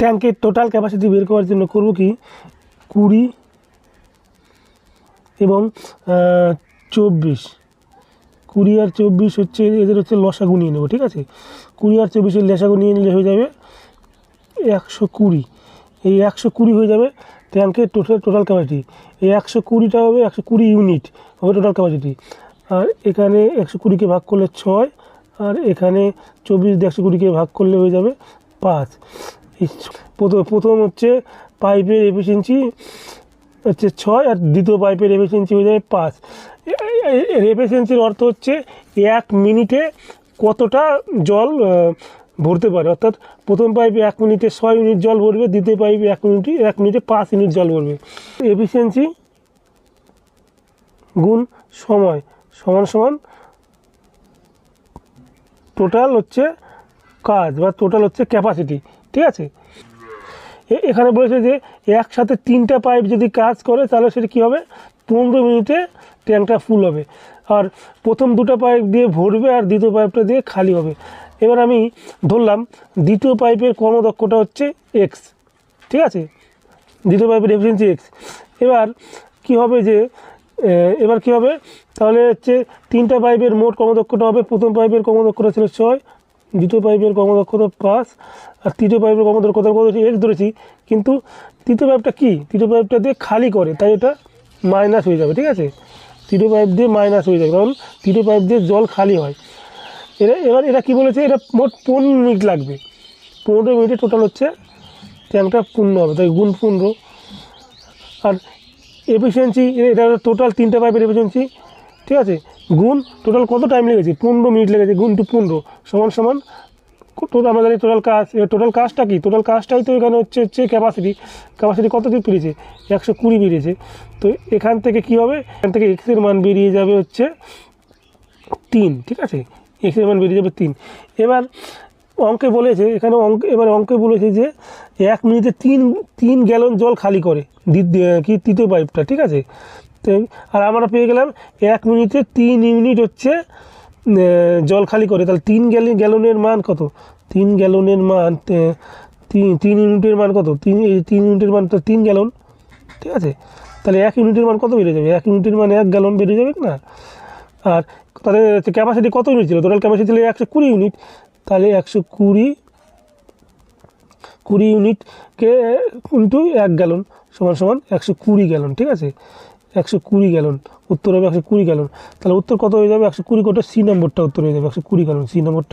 ট্যাঙ্কের total capacity বের করার জন্য করব কি? কুড়ি এবং চব্বিশ। কুড়ি আর চব্বিশ হচ্ছে এদের হচ্ছে লসাগু নিয়ে নেব, ঠিক আছে? কুড়ি আর চব্বিশের লসাগু নিয়ে নিলে হয়ে যাবে একশো কুড়ি। এই একশো কুড়ি হয়ে যাবে ট্যাঙ্কের টোটাল টোটাল ক্যাপাসিটি এই একশো কুড়িটা হবে একশো কুড়ি ইউনিট হবে টোটাল ক্যাপাসিটি আর এখানে একশো কুড়িকে ভাগ করলে ছয়, আর এখানে চব্বিশ দিয়ে একশো কুড়িকে ভাগ করলে হয়ে যাবে পাঁচ। প্রথম প্রথম হচ্ছে পাইপের এফিসিয়েন্সি হচ্ছে ছয়, আর দ্বিতীয় পাইপের এফিসিয়েন্সি হয়ে যাবে পাঁচ। এফিসিয়েন্সির অর্থ হচ্ছে এক মিনিটে কতটা জল ভরতে পারে। অর্থাৎ প্রথম পাইপে এক মিনিটে ছয় ইউনিট জল ভরবে, দ্বিতীয় পাইপে এক মিনিটে এক মিনিটে পাঁচ ইউনিট জল ভরবে। এফিসিয়েন্সি গুণ সময়। সমান সমান টোটাল হচ্ছে কাজ, বা টোটাল হচ্ছে ক্যাপাসিটি ঠিক আছে? এখানে বলেছে যে একসাথে তিনটা পাইপ যদি কাজ করে, তাহলে সেটা কী হবে? পনেরো মিনিটে ট্যাঙ্কটা ফুল হবে। আর প্রথম দুটো পাইপ দিয়ে ভরবে আর দ্বিতীয় পাইপটা দিয়ে খালি হবে। এবার আমি ধরলাম, দ্বিতীয় পাইপের কর্মদক্ষটা হচ্ছে এক্স ঠিক আছে? দ্বিতীয় পাইপের এফিসিয়েন্সি এক্স এবার কি হবে যে এবার কি হবে? তাহলে হচ্ছে তিনটা পাইপের মোট কর্মদক্ষতা হবে, প্রথম পাইপের কর্মদক্ষতা ছিল ছয় দ্বিতীয় পাইপের কর্মদক্ষতা পাঁচ আর তৃতীয় পাইপের কর্মদক্ষতা কত এক্স ধরেছি, কিন্তু তৃতীয় পাইপটা কি? তৃতীয় পাইপটা দিয়ে খালি করে, তাই এটা মাইনাস হয়ে যাবে, ঠিক আছে? তৃতীয় পাইপ দিয়ে মাইনাস হয়ে যাবে, কারণ তৃতীয় পাইপ দিয়ে জল খালি হয়। এরা, এবার এরা কি বলেছে? এটা মোট পনেরো মিনিট লাগবে। পনেরো মিনিটে টোটাল হচ্ছে ট্যাঙ্কটা পূর্ণ হবে, তাই গুণ পনেরো। আর এফিসিয়েন্সি এটা টোটাল তিনটে পাইপের এফিসিয়েন্সি ঠিক আছে? গুণ টোটাল কত টাইম লেগেছে? পনেরো মিনিট লেগেছে, গুণ টু পনেরো। সমান সমান টোটাল আমাদের টোটাল কাজ টোটাল কাজটা কি? টোটাল কাজটাই তো এখানে হচ্ছে হচ্ছে ক্যাপাসিটি ক্যাপাসিটি কত দিন বেরিয়েছে একশো কুড়ি বেরিয়েছে তো এখান থেকে কি হবে? এখান থেকে এক্সের মান বেরিয়ে যাবে হচ্ছে তিন, ঠিক আছে? এক্সের মান বেরিয়ে যাবে তিন। এবার অঙ্কে বলেছে, এখানে অঙ্ক, এবার অঙ্কে বলেছে যে এক মিনিটে তিন তিন গ্যালন জল খালি করে কি, তৃতীয় পাইপটা ঠিক আছে? তো আর আমরা পেয়ে গেলাম এক মিনিটে তিন ইউনিট হচ্ছে জল খালি করে। তাহলে তিন গ্যালন গ্যালনের মান কত? তিন গ্যালনের মান তিন তিন ইউনিটের মান কত? তিন তিন ইউনিটের মান তিন গ্যালন। ঠিক আছে? তাহলে এক ইউনিটের মান কত বেড়ে যাবে? এক ইউনিটের মান এক গ্যালন বেড়ে যাবে না? আর তাহলে ক্যাপাসিটি কত ইউনিট ছিল? টোটাল ক্যাপাসিটি ছিল একশো কুড়ি ইউনিট। তাহলে একশো কুড়ি কুড়ি ইউনিটকে কিন্তু এক গ্যালন সমান সমান একশো কুড়ি গ্যালন। ঠিক আছে? একশো কুড়ি গ্যালন উত্তর হবে একশো কুড়ি গ্যালন তাহলে উত্তর কত হয়ে যাবে? একশো কুড়ি কোটা সি নম্বরটা উত্তর হয়ে যাবে, একশো কুড়ি গ্যালন সি নম্বরটা।